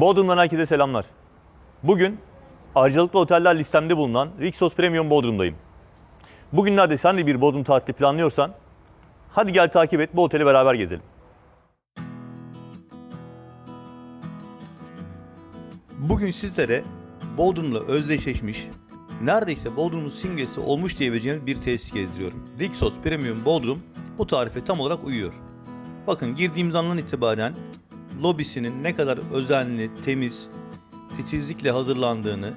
Bodrum'dan herkese selamlar. Bugün ayrıcalıklı oteller listemde bulunan Rixos Premium Bodrum'dayım. Bugünlerde sen de bir Bodrum tatili planlıyorsan hadi gel takip et bu oteli beraber gezelim. Bugün sizlere Bodrum'la özdeşleşmiş, neredeyse Bodrum'un simgesi olmuş diyebileceğimiz bir tesis gezdiriyorum. Rixos Premium Bodrum bu tarife tam olarak uyuyor. Bakın girdiğimiz andan itibaren lobisinin ne kadar özenli, temiz, titizlikle hazırlandığını,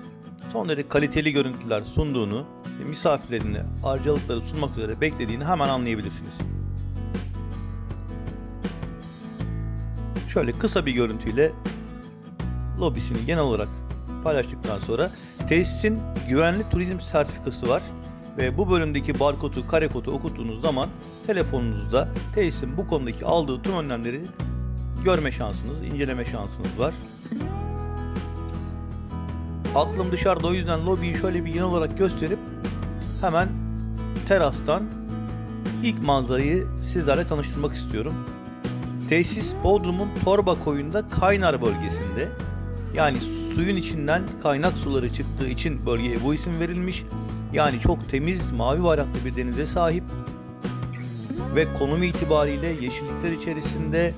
son derece kaliteli görüntüler sunduğunu ve misafirlerine harcalıkları sunmak üzere beklediğini hemen anlayabilirsiniz. Şöyle kısa bir görüntüyle lobisini genel olarak paylaştıktan sonra tesisin güvenli turizm sertifikası var ve bu bölümdeki barkodu, karekodu okuttuğunuz zaman telefonunuzda tesisin bu konudaki aldığı tüm önlemleri görme şansınız, inceleme şansınız var. Aklım dışarıda o yüzden lobiyi şöyle bir genel olarak gösterip hemen terastan ilk manzarayı sizlerle tanıştırmak istiyorum. Tesis Bodrum'un Torba koyunda Kaynar bölgesinde. Yani suyun içinden kaynak suları çıktığı için bölgeye bu isim verilmiş. Yani çok temiz mavi bayraklı bir denize sahip ve konumu itibariyle yeşillikler içerisinde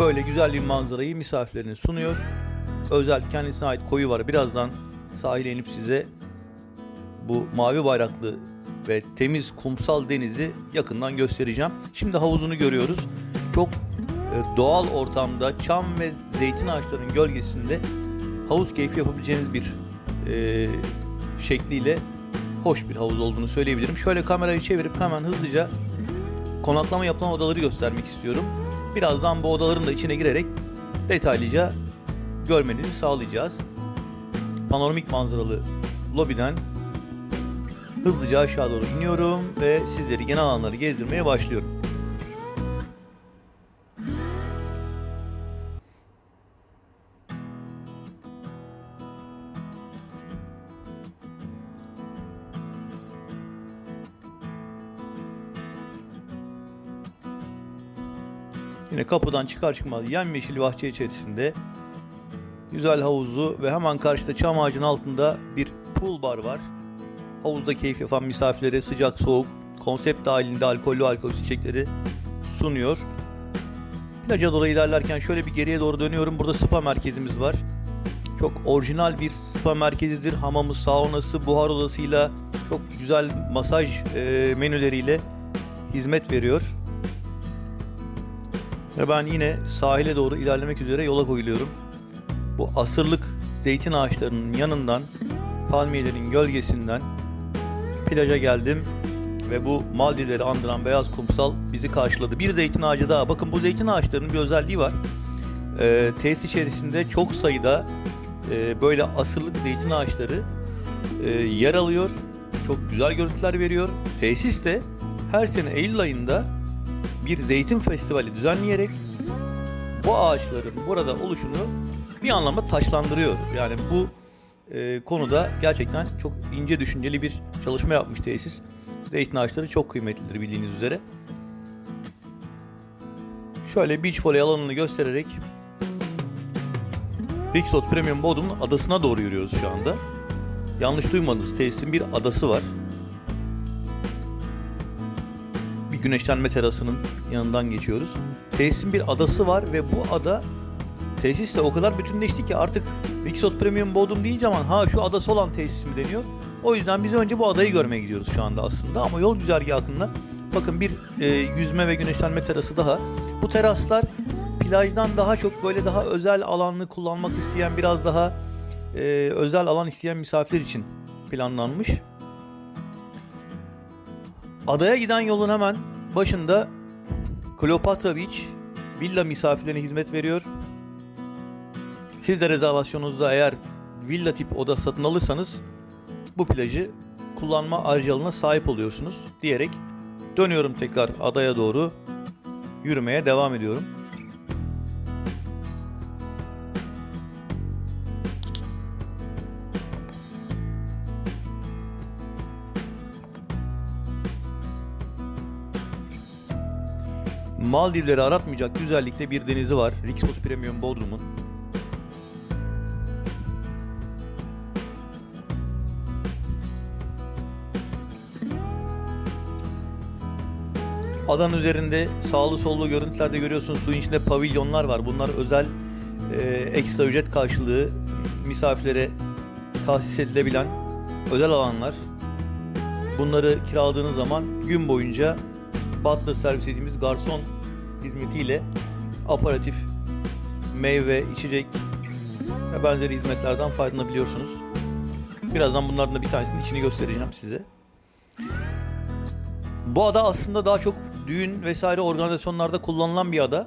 böyle güzel bir manzarayı misafirlerine sunuyor. Özel kendisine ait koyu var. Birazdan sahile inip size bu mavi bayraklı ve temiz kumsal denizi yakından göstereceğim. Şimdi havuzunu görüyoruz. Çok e, doğal ortamda çam ve zeytin ağaçlarının gölgesinde havuz keyfi yapabileceğiniz bir e, şekliyle hoş bir havuz olduğunu söyleyebilirim. Şöyle kamerayı çevirip hemen hızlıca konaklama yapılan odaları göstermek istiyorum. Birazdan bu odaların da içine girerek detaylıca görmenizi sağlayacağız. Panoramik manzaralı lobiden hızlıca aşağı doğru iniyorum ve sizleri genel alanları gezdirmeye başlıyorum. Yine kapıdan çıkar çıkmaz yemyeşil bahçe içerisinde güzel havuzu ve hemen karşıda çam ağacının altında bir pool bar var. Havuzda keyif yapan misafirlere sıcak soğuk konsept dahilinde alkollü alkolsüz içecekleri sunuyor. Plaja doğru ilerlerken şöyle bir geriye doğru dönüyorum. Burada spa merkezimiz var. Çok orijinal bir spa merkezidir. Hamamı, saunası, buhar odasıyla çok güzel masaj e, menüleriyle hizmet veriyor. Ve ben yine sahile doğru ilerlemek üzere yola koyuluyorum. Bu asırlık zeytin ağaçlarının yanından, palmiyelerin gölgesinden plaja geldim ve bu Maldivleri andıran beyaz kumsal bizi karşıladı. Bir zeytin ağacı daha. Bakın bu zeytin ağaçlarının bir özelliği var. Ee, tesis içerisinde çok sayıda e, böyle asırlık zeytin ağaçları e, yer alıyor. Çok güzel görüntüler veriyor. Tesis de her sene Eylül ayında bir zeytin festivali düzenleyerek bu ağaçların burada oluşunu bir anlamda taşlandırıyor. Yani bu e, konuda gerçekten çok ince düşünceli bir çalışma yapmış tesis. Zeytin ağaçları çok kıymetlidir bildiğiniz üzere. Şöyle beach volley alanını göstererek Rixos Premium Bodrum'un adasına doğru yürüyoruz şu anda. Yanlış duymadınız tesisin bir adası var. Güneşlenme terasının yanından geçiyoruz. Tesisin bir adası var ve bu ada tesisle o kadar bütünleşti ki artık Rixos Premium Bodrum deyince aman ha şu adası olan tesis mi deniyor. O yüzden biz önce bu adayı görmeye gidiyoruz şu anda aslında ama yol güzergahında bakın bir e, yüzme ve güneşlenme terası daha. Bu teraslar plajdan daha çok böyle daha özel alanlı kullanmak isteyen biraz daha e, özel alan isteyen misafir için planlanmış. Adaya giden yolun hemen başında Kleopatra Beach villa misafirlerine hizmet veriyor. Siz de rezervasyonunuzda eğer villa tip oda satın alırsanız bu plajı kullanma ayrıcalığına sahip oluyorsunuz diyerek dönüyorum tekrar adaya doğru yürümeye devam ediyorum. Maldivleri aratmayacak güzellikte bir denizi var. Rixos Premium Bodrum'un. Adanın üzerinde sağlı sollu görüntülerde görüyorsunuz suyun içinde pavilyonlar var. Bunlar özel e, ekstra ücret karşılığı misafirlere tahsis edilebilen özel alanlar. Bunları kiraladığınız zaman gün boyunca butler servis dediğimiz garson hizmetiyle aparatif, meyve, içecek ve benzeri hizmetlerden faydalanabiliyorsunuz. Birazdan bunlardan da bir tanesinin içini göstereceğim size. Bu ada aslında daha çok düğün vesaire organizasyonlarda kullanılan bir ada.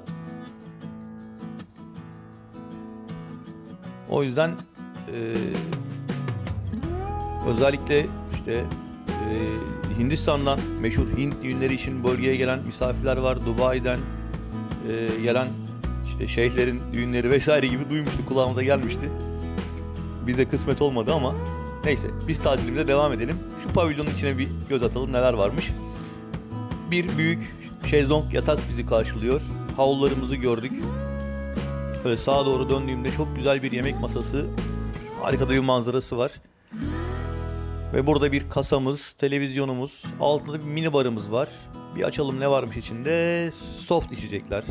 O yüzden eee, özellikle işte eee, Hindistan'dan meşhur Hint düğünleri için bölgeye gelen misafirler var. Dubai'den eee, gelen işte şeyhlerin düğünleri vesaire gibi duymuştuk kulağımıza gelmişti. Bize kısmet olmadı ama neyse biz tatilimize devam edelim. Şu pavilyonun içine bir göz atalım neler varmış. Bir büyük şezlong yatak bizi karşılıyor. Havlularımızı gördük. Böyle sağa doğru döndüğümde çok güzel bir yemek masası. Harika bir manzarası var. Ve burada bir kasamız, televizyonumuz, altında bir mini barımız var. Bir açalım ne varmış içinde? Soft içecekler.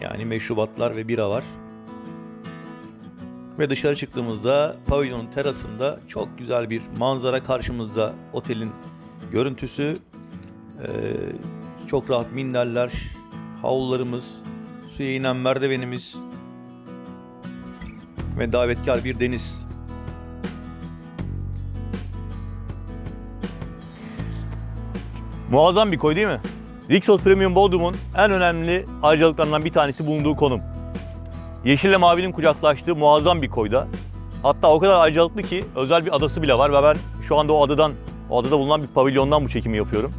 Yani meşrubatlar ve bira var. Ve dışarı çıktığımızda pavilyonun terasında çok güzel bir manzara karşımızda otelin görüntüsü. Ee, çok rahat minderler, havlularımız, suya inen merdivenimiz ve davetkar bir deniz. Muazzam bir koy değil mi? Rixos Premium Bodrum'un en önemli ayrıcalıklarından bir tanesi bulunduğu konum. Yeşille mavinin kucaklaştığı muazzam bir koyda. Hatta o kadar ayrıcalıklı ki özel bir adası bile var ve ben şu anda o adadan, o adada bulunan bir pavilyondan bu çekimi yapıyorum.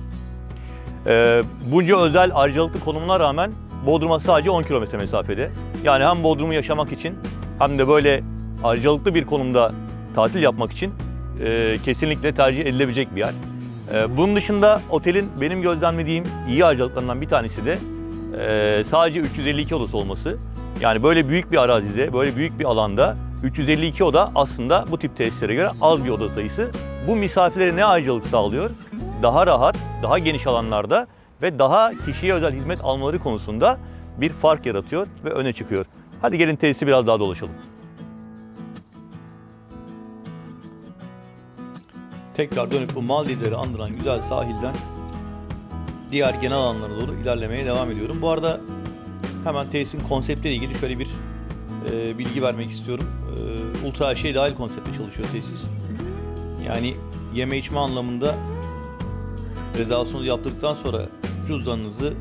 Ee, bunca özel ayrıcalıklı konumuna rağmen Bodrum'a sadece 10 kilometre mesafede. Yani hem Bodrum'u yaşamak için hem de böyle ayrıcalıklı bir konumda tatil yapmak için e, kesinlikle tercih edilebilecek bir yer. Ee, bunun dışında otelin benim gözlemlediğim iyi ayrıcalıklarından bir tanesi de e, sadece 352 odası olması. Yani böyle büyük bir arazide, böyle büyük bir alanda 352 oda aslında bu tip tesislere göre az bir oda sayısı. Bu misafirlere ne ayrıcalık sağlıyor? Daha rahat, daha geniş alanlarda ve daha kişiye özel hizmet almaları konusunda bir fark yaratıyor ve öne çıkıyor. Hadi gelin tesisi biraz daha dolaşalım. Tekrar dönüp bu Maldivleri andıran güzel sahilden diğer genel alanlara doğru ilerlemeye devam ediyorum. Bu arada hemen tesisin konseptiyle ilgili şöyle bir e, bilgi vermek istiyorum. E, ultra her şey dahil konseptle çalışıyor tesis. Yani yeme içme anlamında rezervasyonu yaptıktan sonra cüzdanınızı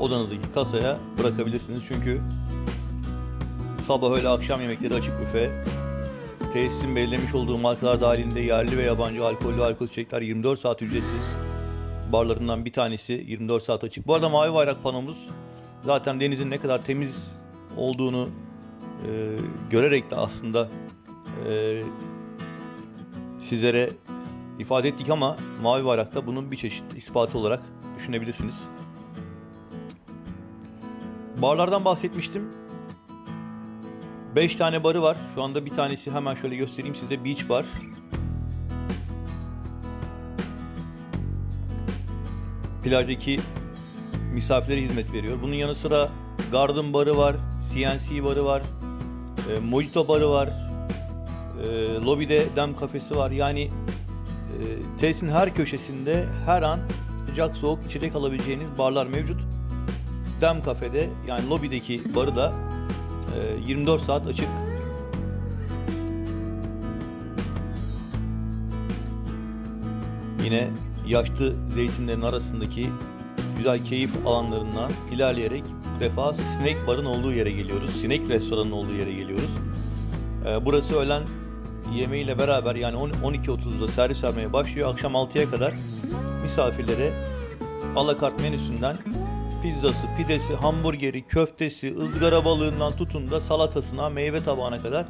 odanızdaki kasaya bırakabilirsiniz. Çünkü sabah öğle akşam yemekleri açık büfe, Tesisin belirlemiş olduğu markalar dahilinde yerli ve yabancı alkollü alkol içecekler 24 saat ücretsiz. Barlarından bir tanesi 24 saat açık. Bu arada mavi bayrak panomuz zaten denizin ne kadar temiz olduğunu e, görerek de aslında e, sizlere ifade ettik ama mavi bayrakta bunun bir çeşit ispatı olarak düşünebilirsiniz. Barlardan bahsetmiştim. 5 tane barı var. Şu anda bir tanesi hemen şöyle göstereyim size. Beach Bar. Plajdaki misafirlere hizmet veriyor. Bunun yanı sıra Garden Barı var, CNC Barı var, e, Mojito Barı var, e, lobide dem kafesi var. Yani e, tesisin her köşesinde her an sıcak soğuk içecek alabileceğiniz barlar mevcut. Dem kafede yani lobideki barı da 24 saat açık. Yine yaşlı zeytinlerin arasındaki güzel keyif alanlarından ilerleyerek bu defa Snake Bar'ın olduğu yere geliyoruz. Snake Restoran'ın olduğu yere geliyoruz. E, burası öğlen yemeğiyle beraber yani 10 12.30'da servis vermeye başlıyor. Akşam 6'ya kadar misafirlere alakart menüsünden pizzası, pidesi, hamburgeri, köftesi, ızgara balığından tutun da salatasına, meyve tabağına kadar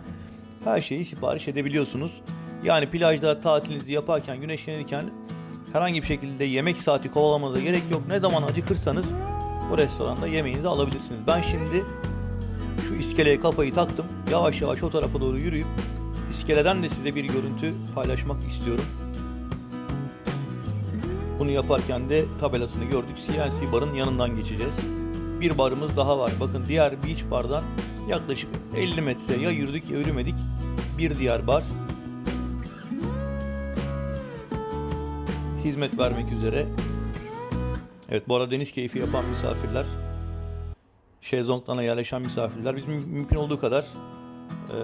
her şeyi sipariş edebiliyorsunuz. Yani plajda tatilinizi yaparken, güneşlenirken herhangi bir şekilde yemek saati kovalamanıza gerek yok. Ne zaman acıkırsanız bu restoranda yemeğinizi alabilirsiniz. Ben şimdi şu iskeleye kafayı taktım. Yavaş yavaş o tarafa doğru yürüyüp iskeleden de size bir görüntü paylaşmak istiyorum. Bunu yaparken de tabelasını gördük. CNC barın yanından geçeceğiz. Bir barımız daha var. Bakın diğer beach bardan yaklaşık 50 metre ya yürüdük ya yürümedik. Bir diğer bar. Hizmet vermek üzere. Evet bu arada deniz keyfi yapan misafirler. Şezlonglarına yerleşen misafirler. Biz mü- mümkün olduğu kadar eee,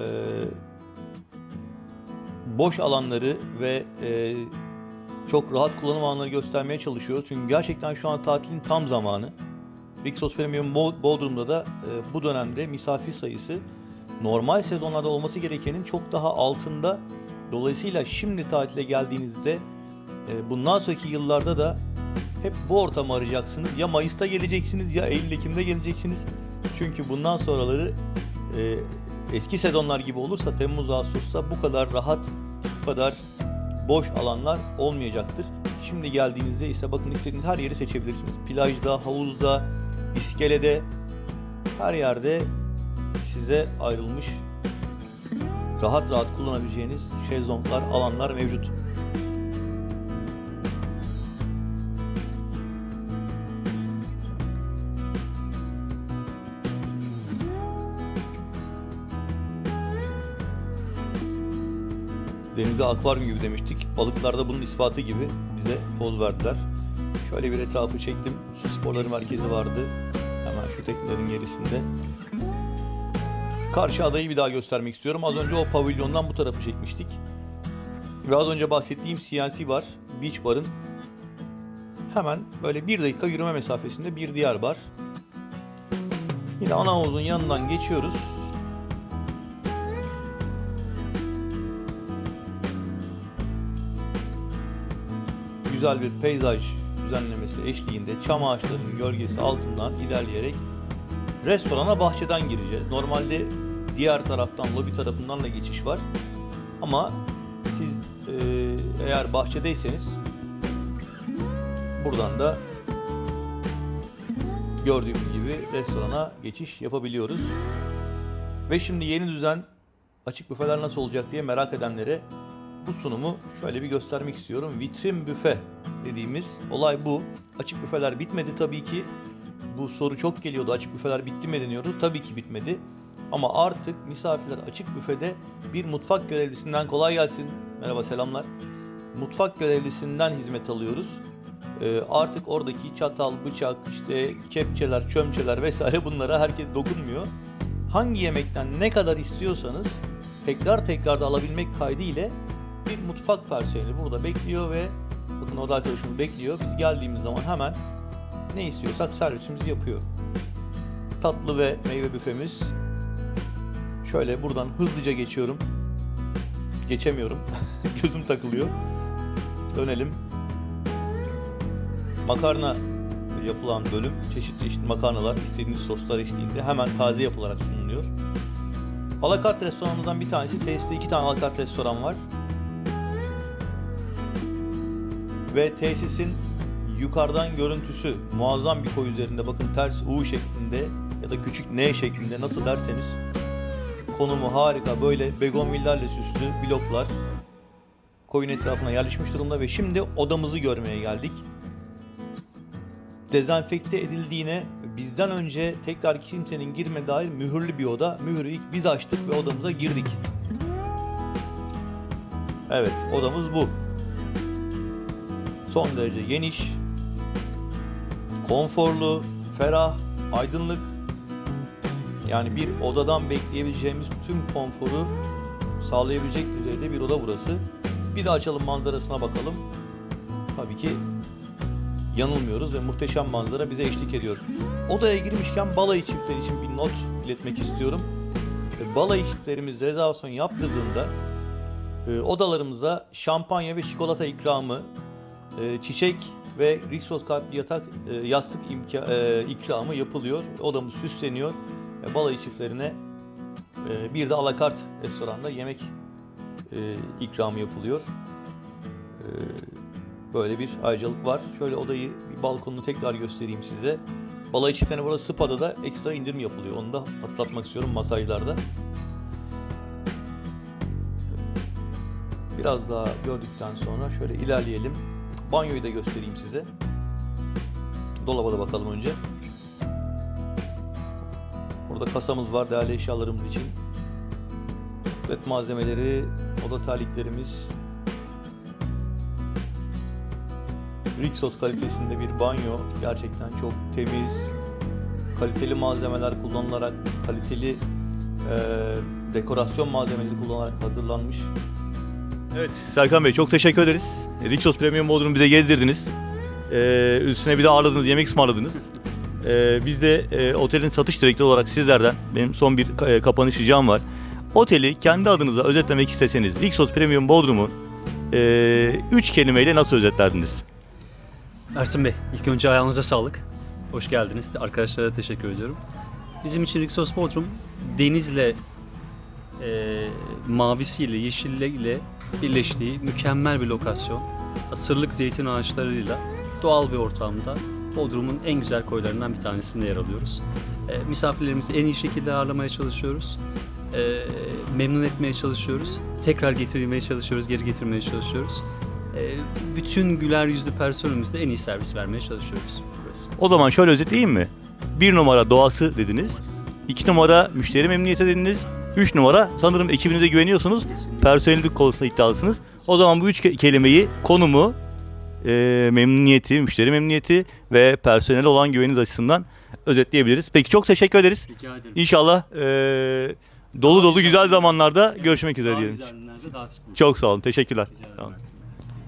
boş alanları ve eee, çok rahat kullanım alanları göstermeye çalışıyoruz. Çünkü gerçekten şu an tatilin tam zamanı. Rixos Premium Bo- Bodrum'da da e, bu dönemde misafir sayısı normal sezonlarda olması gerekenin çok daha altında. Dolayısıyla şimdi tatile geldiğinizde e, bundan sonraki yıllarda da hep bu ortamı arayacaksınız. Ya Mayıs'ta geleceksiniz ya Eylül-Ekim'de geleceksiniz. Çünkü bundan sonraları e, eski sezonlar gibi olursa Temmuz Ağustos'ta bu kadar rahat, bu kadar boş alanlar olmayacaktır. Şimdi geldiğinizde ise bakın istediğiniz her yeri seçebilirsiniz. Plajda, havuzda, iskelede her yerde size ayrılmış rahat rahat kullanabileceğiniz şezlonglar, alanlar mevcut. Denize akvaryum gibi demiştik. Balıklar da bunun ispatı gibi bize poz verdiler. Şöyle bir etrafı çektim. Su sporları merkezi vardı. Hemen şu teknelerin gerisinde. Karşı adayı bir daha göstermek istiyorum. Az önce o pavilyondan bu tarafı çekmiştik. Ve az önce bahsettiğim CNC bar, Beach Bar'ın hemen böyle bir dakika yürüme mesafesinde bir diğer bar. Yine ana havuzun yanından geçiyoruz. Güzel bir peyzaj düzenlemesi eşliğinde çam ağaçlarının gölgesi altından ilerleyerek restorana bahçeden gireceğiz. Normalde diğer taraftan lobi tarafından da geçiş var. Ama siz e, eğer bahçedeyseniz buradan da gördüğümüz gibi restorana geçiş yapabiliyoruz. Ve şimdi yeni düzen açık büfeler nasıl olacak diye merak edenlere bu sunumu şöyle bir göstermek istiyorum. Vitrin büfe dediğimiz olay bu. Açık büfeler bitmedi tabii ki. Bu soru çok geliyordu. Açık büfeler bitti mi deniyordu. Tabii ki bitmedi. Ama artık misafirler açık büfede bir mutfak görevlisinden kolay gelsin. Merhaba selamlar. Mutfak görevlisinden hizmet alıyoruz. Ee, artık oradaki çatal, bıçak, işte kepçeler, çömçeler vesaire bunlara herkes dokunmuyor. Hangi yemekten ne kadar istiyorsanız tekrar tekrar da alabilmek kaydı ile bir mutfak personeli burada bekliyor ve bakın o da arkadaşımız bekliyor. Biz geldiğimiz zaman hemen ne istiyorsak servisimizi yapıyor. Tatlı ve meyve büfemiz. Şöyle buradan hızlıca geçiyorum. Geçemiyorum. Gözüm takılıyor. Dönelim. Makarna yapılan bölüm. Çeşit çeşit makarnalar istediğiniz soslar eşliğinde hemen taze yapılarak sunuluyor. Alakart restoranımızdan bir tanesi. Tesiste iki tane alakart restoran var. Ve tesisin yukarıdan görüntüsü muazzam bir koy üzerinde bakın ters U şeklinde ya da küçük N şeklinde nasıl derseniz konumu harika böyle begonvillerle süslü bloklar koyun etrafına yerleşmiş durumda ve şimdi odamızı görmeye geldik. Dezenfekte edildiğine bizden önce tekrar kimsenin girme dair mühürlü bir oda. Mühürü ilk biz açtık ve odamıza girdik. Evet odamız bu son derece geniş, konforlu, ferah, aydınlık. Yani bir odadan bekleyebileceğimiz tüm konforu sağlayabilecek düzeyde bir oda burası. Bir de açalım manzarasına bakalım. Tabii ki yanılmıyoruz ve muhteşem manzara bize eşlik ediyor. Odaya girmişken balayı çiftleri için bir not iletmek istiyorum. Balayı çiftlerimiz rezervasyon yaptırdığında e, odalarımıza şampanya ve çikolata ikramı, e, çiçek ve Rixos kalpli yatak e, yastık imka, e, ikramı yapılıyor. Odamız süsleniyor. E, balayı çiftlerine e, bir de alakart restoranda yemek e, ikramı yapılıyor. E, böyle bir ayrıcalık var. Şöyle odayı bir balkonunu tekrar göstereyim size. Balayı çiftlerine burada Spa'da da ekstra indirim yapılıyor. Onu da atlatmak istiyorum masajlarda. Biraz daha gördükten sonra şöyle ilerleyelim. Banyoyu da göstereyim size. Dolaba da bakalım önce. Burada kasamız var değerli eşyalarımız için. Tuvalet malzemeleri, oda terliklerimiz. Rixos kalitesinde bir banyo. Gerçekten çok temiz, kaliteli malzemeler kullanılarak, kaliteli eee, dekorasyon malzemeleri kullanarak hazırlanmış. Evet Serkan Bey çok teşekkür ederiz. Rixos Premium Bodrum'u bize gezdirdiniz. Ee, üstüne bir de ağırladınız, yemek ısmarladınız. Ee, biz de e, otelin satış direktörü olarak sizlerden benim son bir e, kapanış ricam var. Oteli kendi adınıza özetlemek isteseniz Rixos Premium Bodrum'u 3 kelimeyle nasıl özetlerdiniz? Ersin Bey, ilk önce ayağınıza sağlık. Hoş geldiniz. Arkadaşlara teşekkür ediyorum. Bizim için Rixos Bodrum denizle, e, mavisiyle, yeşilliyle birleştiği mükemmel bir lokasyon. Asırlık zeytin ağaçlarıyla doğal bir ortamda Bodrum'un en güzel koylarından bir tanesinde yer alıyoruz. E, misafirlerimizi en iyi şekilde ağırlamaya çalışıyoruz. E, memnun etmeye çalışıyoruz. Tekrar getirmeye çalışıyoruz, geri getirmeye çalışıyoruz. E, bütün güler yüzlü personelimizde en iyi servis vermeye çalışıyoruz. O zaman şöyle özetleyeyim mi? Bir numara doğası dediniz. iki numara müşteri memnuniyeti dediniz. Üç numara sanırım ekibinize güveniyorsunuz. Personellik konusunda iddialısınız. O zaman bu üç ke- kelimeyi, konumu, e, memnuniyeti, müşteri memnuniyeti ve personel olan güveniniz açısından özetleyebiliriz. Peki çok teşekkür ederiz. Rica ederim. İnşallah e, dolu dolu güzel zamanlarda görüşmek üzere Daha diyelim. güzel günlerde daha sık Çok sağ olun. Teşekkürler. Rica ederim. Tamam.